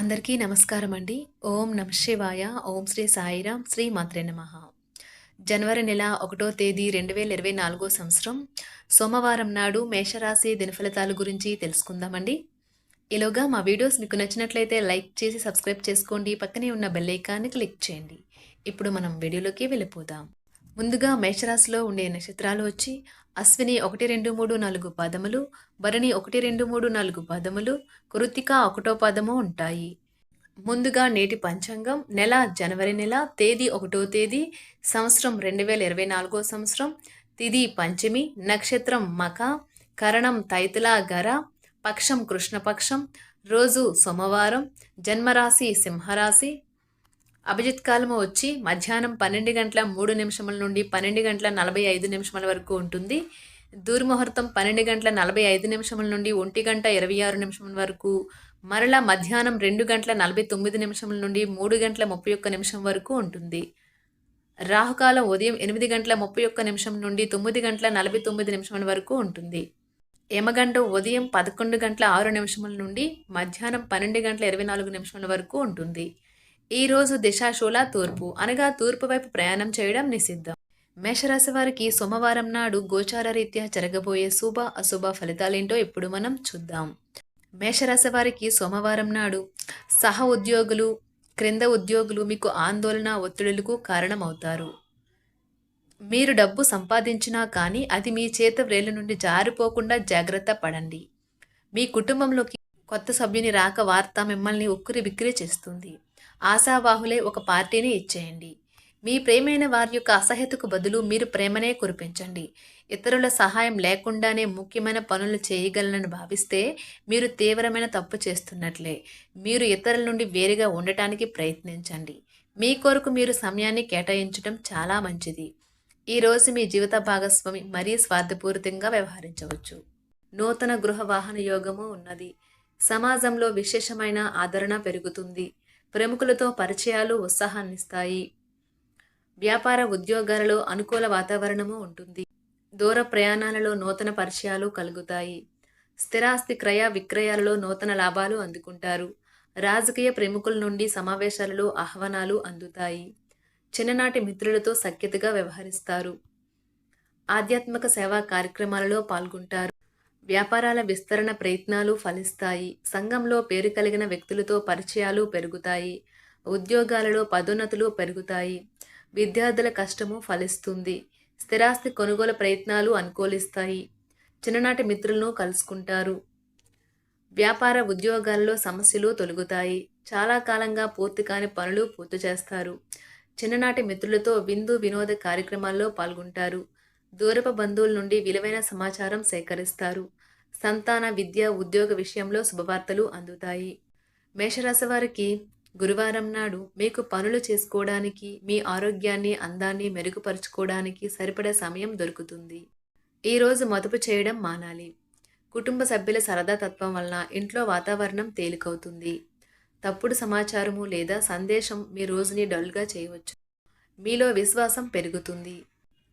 అందరికీ నమస్కారం అండి. ఓం నమ శివాయ ఓం శ్రీ సాయిరాం శ్రీ మాత్రే నమ. జనవరి నెల ఒకటో తేదీ రెండు వేల ఇరవై నాలుగో సంవత్సరం. సోమవారం నాడు మేషరాశి దినఫలితాల గురించి తెలుసుకుందామండి. ఈలోగా మా వీడియోస్ మీకు నచ్చినట్లయితే లైక్ చేసి సబ్స్క్రైబ్ చేసుకోండి. పక్కనే ఉన్న బెల్ ఐకాన్ని క్లిక్ చేయండి. ఇప్పుడు మనం వీడియోలోకి వెళ్ళిపోదాం. ముందుగా మేషరాశిలో ఉండే నక్షత్రాలు వచ్చి అశ్విని ఒకటి రెండు మూడు నాలుగు పదములు భరణి ఒకటి రెండు మూడు నాలుగు పదములు కృతిక ఒకటో పదము ఉంటాయి. ముందుగా నేటి పంచాంగం నెల జనవరి నెల తేదీ ఒకటో తేదీ సంవత్సరం రెండు వేల ఇరవై నాలుగో సంవత్సరం తిది పంచమి నక్షత్రం మక కరణం తైతులా గర పక్షం కృష్ణపక్షం రోజు సోమవారం జన్మరాశి సింహరాశి అభిజిత్ కాలము వచ్చి మధ్యాహ్నం పన్నెండు గంటల మూడు నిమిషముల నుండి పన్నెండు గంటల నలభై ఐదు నిమిషముల వరకు ఉంటుంది. దూర్ముహూర్తం పన్నెండు గంటల నలభై ఐదు నిమిషముల నుండి ఒంటి గంట ఇరవై ఆరు నిమిషముల వరకు మరలా మధ్యాహ్నం రెండు గంటల నలభై తొమ్మిది నిమిషముల నుండి మూడు గంటల ముప్పై ఒక్క నిమిషం వరకు ఉంటుంది. రాహుకాలం ఉదయం ఎనిమిది గంటల ముప్పై ఒక్క నిమిషం నుండి తొమ్మిది గంటల నలభై తొమ్మిది నిమిషముల వరకు ఉంటుంది. యమగంట ఉదయం పదకొండు గంటల ఆరు నిమిషముల నుండి మధ్యాహ్నం పన్నెండు గంటల ఇరవై నాలుగు నిమిషముల వరకు ఉంటుంది. ఈరోజు రోజు దిశాశూల తూర్పు అనగా తూర్పు వైపు ప్రయాణం చేయడం నిషిద్ధం. మేషరాశి వారికి సోమవారం నాడు గోచార రీత్యా జరగబోయే శుభ అశుభ ఫలితాలేంటో ఇప్పుడు మనం చూద్దాం. మేషరాశి వారికి సోమవారం నాడు సహ ఉద్యోగులు క్రింద ఉద్యోగులు మీకు ఆందోళన ఒత్తిడులకు కారణమవుతారు. మీరు డబ్బు సంపాదించినా కానీ అది మీ చేత వ్రేళ్ళ నుండి జారిపోకుండా జాగ్రత్త పడండి. మీ కుటుంబంలోకి కొత్త సభ్యుని రాక వార్త మిమ్మల్ని ఉక్కిరి బిక్కిరి చేస్తుంది. ఆశావాహులే ఒక పార్టీని ఇచ్చేయండి. మీ ప్రేమైన వారి యొక్క అసహ్యతకు బదులు మీరు ప్రేమనే కురిపించండి. ఇతరుల సహాయం లేకుండానే ముఖ్యమైన పనులు చేయగలనని భావిస్తే మీరు తీవ్రమైన తప్పు చేస్తున్నట్లే. మీరు ఇతరుల నుండి వేరుగా ఉండటానికి ప్రయత్నించండి. మీ కొరకు మీరు సమయాన్ని కేటాయించడం చాలా మంచిది. ఈరోజు మీ జీవిత భాగస్వామి మరీ స్వార్థపూరితంగా వ్యవహరించవచ్చు. నూతన గృహ వాహన యోగము ఉన్నది. సమాజంలో విశేషమైన ఆదరణ పెరుగుతుంది. ప్రముఖులతో పరిచయాలు ఉత్సాహాన్నిస్తాయి. వ్యాపార ఉద్యోగాలలో అనుకూల వాతావరణము ఉంటుంది. దూర ప్రయాణాలలో నూతన పరిచయాలు కలుగుతాయి. స్థిరాస్తి క్రయ విక్రయాలలో నూతన లాభాలు అందుకుంటారు. రాజకీయ ప్రముఖుల నుండి సమావేశాలలో ఆహ్వానాలు అందుతాయి. చిన్ననాటి మిత్రులతో సఖ్యతగా వ్యవహరిస్తారు. ఆధ్యాత్మిక సేవా కార్యక్రమాలలో పాల్గొంటారు. వ్యాపారాల విస్తరణ ప్రయత్నాలు ఫలిస్తాయి. సంఘంలో పేరు కలిగిన వ్యక్తులతో పరిచయాలు పెరుగుతాయి. ఉద్యోగాలలో పదోన్నతులు పెరుగుతాయి. విద్యార్థుల కష్టము ఫలిస్తుంది. స్థిరాస్తి కొనుగోలు ప్రయత్నాలు అనుకూలిస్తాయి. చిన్ననాటి మిత్రులను కలుసుకుంటారు. వ్యాపార ఉద్యోగాలలో సమస్యలు తొలగుతాయి. చాలా కాలంగా పూర్తి కాని పనులు పూర్తి చేస్తారు. చిన్ననాటి మిత్రులతో విందు వినోద కార్యక్రమాల్లో పాల్గొంటారు. దూరపు బంధువుల నుండి విలువైన సమాచారం సేకరిస్తారు. సంతాన విద్య ఉద్యోగ విషయంలో శుభవార్తలు అందుతాయి. మేషరాశి వారికి గురువారం నాడు మీకు పనులు చేసుకోవడానికి మీ ఆరోగ్యాన్ని అందాన్ని మెరుగుపరుచుకోవడానికి సరిపడే సమయం దొరుకుతుంది. ఈరోజు మదుపు చేయడం మానాలి. కుటుంబ సభ్యుల సరదా తత్వం వలన ఇంట్లో వాతావరణం తేలికవుతుంది. తప్పుడు సమాచారము లేదా సందేశం మీ రోజుని డల్గా చేయవచ్చు. మీలో విశ్వాసం పెరుగుతుంది.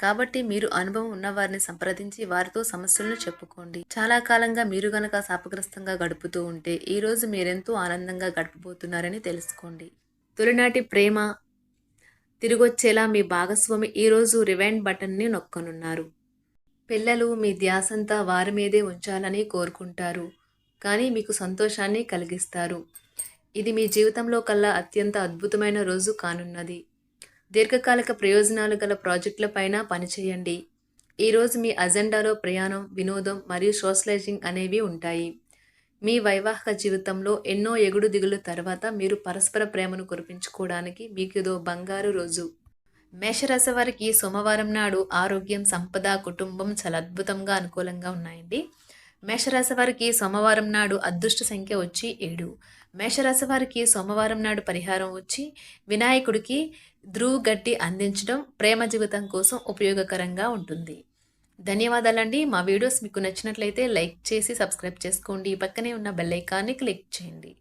కాబట్టి మీరు అనుభవం ఉన్నవారిని సంప్రదించి వారితో సమస్యలను చెప్పుకోండి. చాలా కాలంగా మీరు గనక శాపగ్రస్తంగా గడుపుతూ ఉంటే ఈరోజు మీరెంతో ఆనందంగా గడపబోతున్నారని తెలుసుకోండి. తొలినాటి ప్రేమ తిరిగొచ్చేలా మీ భాగస్వామి ఈరోజు రివైండ్ బటన్ని నొక్కనున్నారు. పిల్లలు మీ ధ్యాసంతా వారి మీదే ఉంచాలని కోరుకుంటారు కానీ మీకు సంతోషాన్ని కలిగిస్తారు. ఇది మీ జీవితంలో కల్లా అత్యంత అద్భుతమైన రోజు కానున్నది. దీర్ఘకాలిక ప్రయోజనాలు గల ప్రాజెక్టులపైన పనిచేయండి ఈరోజు మీ అజెండాలో ప్రయాణం వినోదం మరియు సోషలైజింగ్ అనేవి ఉంటాయి. మీ వైవాహిక జీవితంలో ఎన్నో ఎగుడు దిగులు తర్వాత మీరు పరస్పర ప్రేమను కురిపించుకోవడానికి మీకు ఇదో బంగారు రోజు. మేషరాశి వారికి సోమవారం నాడు ఆరోగ్యం సంపద కుటుంబం చాలా అద్భుతంగా అనుకూలంగా ఉన్నాయండి. మేషరాశి వారికి సోమవారం నాడు అదృష్ట సంఖ్య వచ్చి ఏడు. మేషరాశి వారికి సోమవారం నాడు పరిహారం వచ్చి వినాయకుడికి ధ్రువు గట్టి అందించడం ప్రేమ జీవితం కోసం ఉపయోగకరంగా ఉంటుంది. ధన్యవాదాలండి. మా వీడియోస్ మీకు నచ్చినట్లయితే లైక్ చేసి సబ్స్క్రైబ్ చేసుకోండి. పక్కనే ఉన్న బెల్ ఐకాన్ని క్లిక్ చేయండి.